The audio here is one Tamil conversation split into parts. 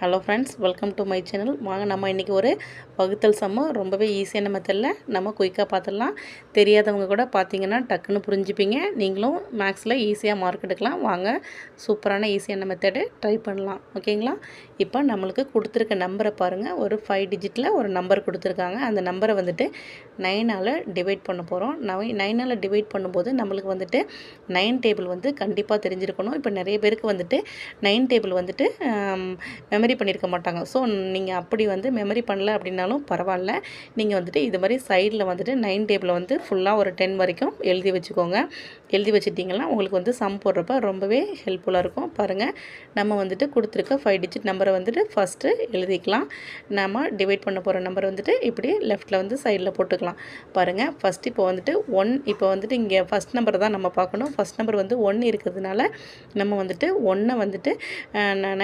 Hello friends welcome to my channel வாங்க நம்ம இன்றைக்கி ஒரு வகுத்தல் சம்மம் ரொம்பவே ஈஸியான மெத்தடில் நம்ம குயிக்காக பார்த்துடலாம். தெரியாதவங்க கூட பார்த்தீங்கன்னா டக்குன்னு புரிஞ்சுப்பீங்க. நீங்களும் மேக்ஸில் ஈஸியாக மார்க் எடுக்கலாம். வாங்க சூப்பரான ஈஸியான மெத்தடு ட்ரை பண்ணலாம். ஓகேங்களா இப்போ நம்மளுக்கு கொடுத்துருக்க நம்பரை பாருங்கள் ஒரு ஃபைவ் டிஜிட்டில் ஒரு நம்பர் கொடுத்துருக்காங்க. அந்த நம்பரை வந்துட்டு நைனால் டிவைட் பண்ண போகிறோம் நை நைனால் டிவைட் பண்ணும்போது நம்மளுக்கு வந்துட்டு நைன் டேபிள் வந்து கண்டிப்பாக தெரிஞ்சிருக்கணும். இப்போ நிறைய பேருக்கு வந்துட்டு நைன் டேபிள் வந்துட்டு மெமரி மெமரி பண்ணியிருக்க மாட்டாங்க. ஸோ நீங்கள் அப்படி வந்து மெமரி பண்ணல அப்படின்னாலும் பரவாயில்ல. நீங்கள் வந்துட்டு இது மாதிரி சைடில் வந்துட்டு நைன் டேபிளில் வந்து ஃபுல்லாக ஒரு டென் வரைக்கும் எழுதி வச்சுக்கோங்க. எழுதி வச்சுட்டிங்கன்னா உங்களுக்கு வந்து சம் போடுறப்ப ரொம்பவே ஹெல்ப்ஃபுல்லாக இருக்கும். பாருங்கள் நம்ம வந்துட்டு கொடுத்துருக்க ஃபைவ் டிஜிட் நம்பரை வந்துட்டு ஃபஸ்ட்டு எழுதிக்கலாம். நம்ம டிவைட் பண்ண போகிற நம்பர் வந்துட்டு இப்படி லெஃப்ட்டில் வந்து சைடில் போட்டுக்கலாம். பாருங்கள் ஃபஸ்ட் இப்போ வந்துட்டு ஒன் இப்போ வந்துட்டு இங்கே ஃபஸ்ட் நம்பர் தான் நம்ம பார்க்கணும். ஃபஸ்ட் நம்பர் வந்து ஒன்று இருக்கிறதுனால நம்ம வந்துட்டு ஒன்றை வந்துட்டு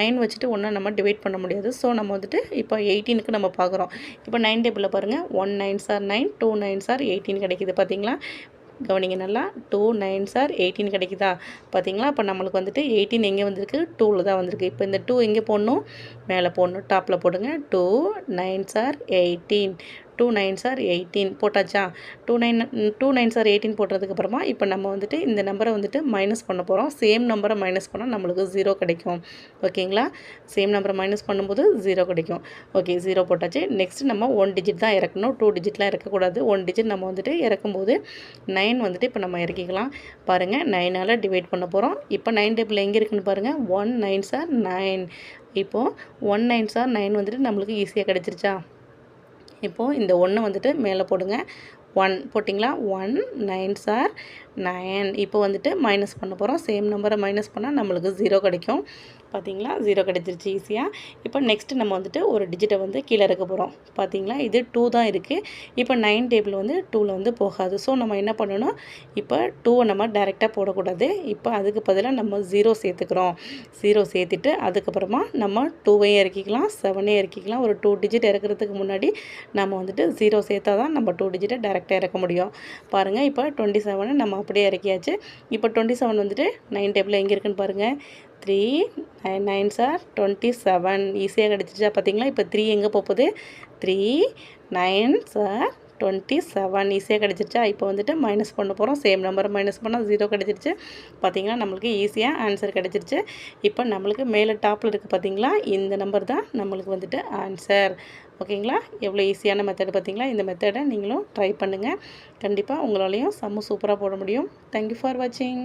நைன் வச்சுட்டு ஒன்றை நம்ம டிவைட் பண்ண முடியாது. ஸோ நம்ம வந்துட்டு இப்போ எயிட்டீனுக்கு நம்ம பார்க்குறோம். இப்போ நைன் டேபிளில் பாருங்கள் one nine are nine two nine are eighteen கிடைக்கிது. பார்த்தீங்களா? கவனிங்க நல்லா. டூ நைன் சார் எயிட்டீன் கிடைக்குதா? பார்த்தீங்களா? இப்போ நம்மளுக்கு வந்துட்டு எயிட்டீன் எங்கே வந்திருக்கு? டூவில் தான் வந்திருக்கு. இப்போ இந்த டூ எங்கே போடணும்? மேலே போடணும். டாப்பில் போடுங்க. Two nine sir eighteen two nine sir eighteen போட்டாச்சா? Two nine two nine sir eighteen போட்டதுக்கப்புறமா இப்போ நம்ம வந்துட்டு இந்த நம்பரை வந்துட்டு மைனஸ் பண்ண போகிறோம் சேம் நம்பரை மைனஸ் பண்ணால் நம்மளுக்கு ஜீரோ கிடைக்கும். ஓகேங்களா? சேம் நம்பரை மைனஸ் பண்ணும்போது ஜீரோ கிடைக்கும். ஓகே ஜீரோ போட்டாச்சு. நெக்ஸ்ட் நம்ம ஒன் டிஜிட் தான் இறக்கணும். டூ டிஜிட்லாம் இறக்கக்கூடாது. ஒன் டிஜிட் நம்ம வந்துட்டு இறக்கும்போது நைன் வந்துட்டு இப்போ நம்ம இறக்கிக்கலாம். பாருங்கள் நைனால் டிவைட் பண்ண போகிறோம் இப்போ நைன் டேபிள் எங்கே இருக்குன்னு பாருங்கள் ஒன் நைன் சார் நைன் இப்போது ஒன் நைன் சார் நைன் வந்துட்டு நம்மளுக்கு ஈஸியாக கிடச்சிருச்சா? இப்போது இந்த ஒன்று வந்துட்டு மேலே போடுங்க. ஒன் போட்டிங்களா? One nine are. நைன். இப்போ வந்துட்டு மைனஸ் பண்ண போகிறோம் சேம் நம்பரை மைனஸ் பண்ணால் நம்மளுக்கு ஜீரோ கிடைக்கும். பார்த்தீங்களா ஜீரோ கிடைச்சிருச்சு ஈஸியாக இப்போ நெக்ஸ்ட்டு நம்ம வந்துட்டு ஒரு டிஜிட்டை வந்து கீழே இருக்க போகிறோம் பார்த்தீங்களா இது டூ தான் இருக்குது இப்போ நைன் டேபிள் வந்து டூவில் வந்து போகாது. ஸோ நம்ம என்ன பண்ணணும்? இப்போ டூவை நம்ம டேரெக்டாக போடக்கூடாது. இப்போ அதுக்கு பதிலாக நம்ம ஜீரோ சேர்த்துக்கிறோம். ஜீரோ சேர்த்துட்டு அதுக்கப்புறமா நம்ம டூவையும் இறக்கிக்கலாம். செவனே இறக்கிக்கலாம். ஒரு டூ டிஜிட் இறக்கிறதுக்கு முன்னாடி நம்ம வந்துட்டு ஜீரோ சேர்த்தா தான் நம்ம டூ டிஜிட்டை கரெக்டாக இறக்க முடியும். பாருங்கள் இப்போ டுவெண்ட்டி செவனை நம்ம அப்படியே இறக்கியாச்சு. இப்போ டுவெண்ட்டி செவன் வந்துட்டு நைன் டேபிள் எங்கே இருக்குன்னு பாருங்கள் three nine nine are twenty seven ஈஸியாக கிடச்சிச்சா பார்த்தீங்களா? இப்போ த்ரீ எங்கே போகுது? Three nine are twenty seven ஈஸியாக கிடச்சிருச்சா? இப்போ வந்துட்டு மைனஸ் பண்ண போகிறோம் சேம் நம்பர் மைனஸ் பண்ணால் ஜீரோ கிடச்சிருச்சு. பார்த்தீங்கன்னா நம்மளுக்கு ஈஸியாக ஆன்சர் கிடச்சிருச்சு. இப்போ நம்மளுக்கு மேலே டாப்பில் இருக்குது பார்த்தீங்களா இந்த நம்பர் தான் நம்மளுக்கு வந்துட்டு ஆன்சர் ஓகேங்களா? எவ்வளோ ஈஸியான மெத்தடு பார்த்தீங்களா இந்த மெத்தடை நீங்களும் ட்ரை பண்ணுங்கள் கண்டிப்பாக உங்களாலையும் செம்ம சூப்பராக போட முடியும். தேங்க்யூ ஃபார் வாட்சிங்